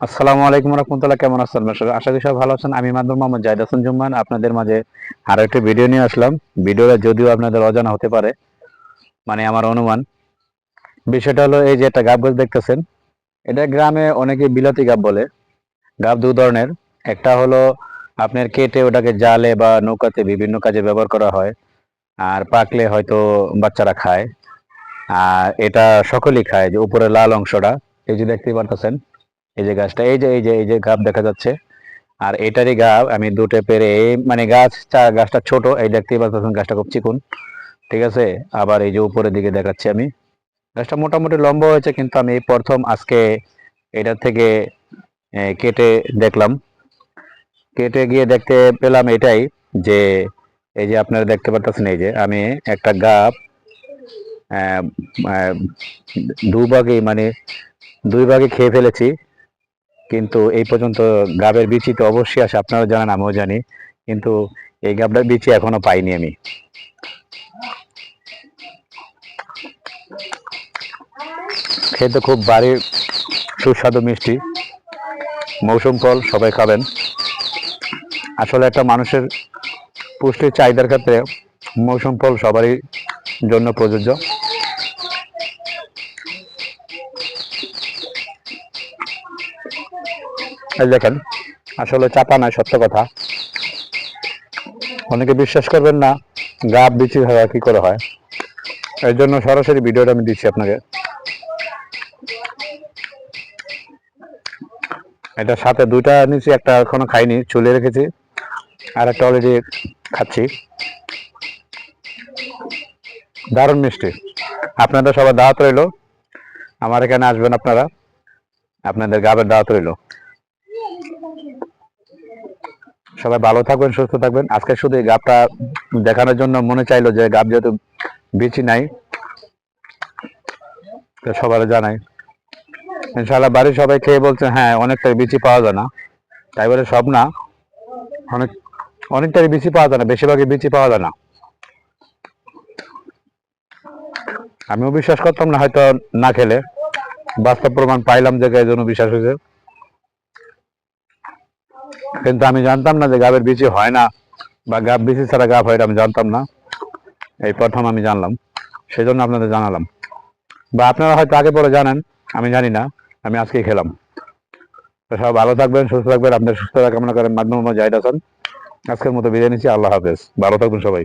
আসসালামু আলাইকুম রহমতুল্লাহ, কেমন আছেন? আপনারা? আশা করি সব ভালো আছেন। আমি মাদুর মোহাম্মদ জাহিদ হাসান জুম্মান আপনাদের মাঝে আরও একটি ভিডিও নিয়ে আসলাম। ভিডিওটা যদিও আপনাদের অজানা হতে পারে মানে আমার অনুমান। বিষয়টা হলো এই যে একটা গাব গাছ দেখতেছেন। এটা গ্রামে অনেকে বিলাতি গাব বলে। গাব দু ধরনের। একটা হলো আপনার কেটে ওটাকে জালে বা নৌকাতে বিভিন্ন কাজে ব্যবহার করা হয়। আর পাকলে হয়তো বাচ্চারা খায়। আর এটা সকলেই খায়, যে উপরে লাল অংশটা। এই যে দেখতে পারতেছেন। এই যে গাছটা, এই যে এই যে এই যে গাব দেখা যাচ্ছে। আর এটারই গাব আমি দুটো পেরে মানে গাছ গাছটা ছোট, এই দেখতেই পাচ্ছেন গাছটা খুব চিকুন, ঠিক আছে? আবার এই যে উপরের দিকে দেখাচ্ছি আমি। গাছটা মোটামুটি লম্বা হয়েছে, কিন্তু আমি প্রথম আজকে এটা থেকে কেটে দেখলাম। কেটে গিয়ে দেখতে পেলাম এটাই যে, এই যে আপনারা দেখতে পাচ্ছেন এই যে আমি একটা গাব দুভাগে মানে দুই ভাগে খেয়ে ফেলেছি। কিন্তু এই পর্যন্ত গাবের বিচি তো অবশ্যই আসে, আপনারা জানেন, আমিও জানি। কিন্তু এই গাবটার বিচি এখনও পাইনি আমি। খেতে খুব বাড়ি সুস্বাদু মিষ্টি। মৌসুম ফল, সবাই খাবেন। আসলে একটা মানুষের পুষ্টির চাহিদার ক্ষেত্রে মৌসুম ফল সবারই জন্য প্রযোজ্য। দেখেন, আসলে চাপা নয়, সত্য কথা। অনেকে বিশ্বাস করবেন না, গাব বিচি হওয়া কি করে হয়। এর জন্য সরাসরি ভিডিওটা আমি দিচ্ছি আপনাকে। এটা সাথে দুইটা নিচ্ছি একটা এখনও খাইনি, চুলে রেখেছি, আর একটা অলরেডি খাচ্ছি। দারুণ মিষ্টি। আপনাদের সবার দাওয়াত রইল। আমার এখানে আসবেন আপনারা। আপনাদের গাবের দাওয়াত রইল। সবাই ভালো থাকবেন, সুস্থ থাকবেন। আজকে শুধু এই গাবটা দেখানোর জন্য মনে চাইলো যে গাব যেহেতু বিচি নাই, তো সবার জানাই। ইনশাআল্লাহ বাড়ির সবাই খেয়ে বলছে হ্যাঁ অনেকটাই বিচি পাওয়া যায় না। তাই বলে সব না, অনেক অনেকটাই বিচি পাওয়া যায় না, বেশিরভাগই বিচি পাওয়া যায় না। আমিও বিশ্বাস করতাম না হয়তো না খেলে। বাস্তব প্রমাণ পাইলাম যে জন্য বিশ্বাস হয়েছে। কিন্তু আমি জানতাম না যে গাবের বিচি হয় না, বা গাব বিচি ছাড়া গাব হয় আমি জানতাম না। এই প্রথম আমি জানলাম সেই জন্য আপনাদের জানালাম। বা আপনারা হয়তো আগে পরে জানেন, আমি জানি না, আমি আজকেই খেলাম। সব ভালো থাকবেন, সুস্থ থাকবেন, আপনার সুস্থতা কামনা করেন, মাধ্যম জাহিদ হাসান আজকের মতো বিদায় নিচ্ছি, আল্লাহ হাফেজ, ভালো থাকবেন সবাই।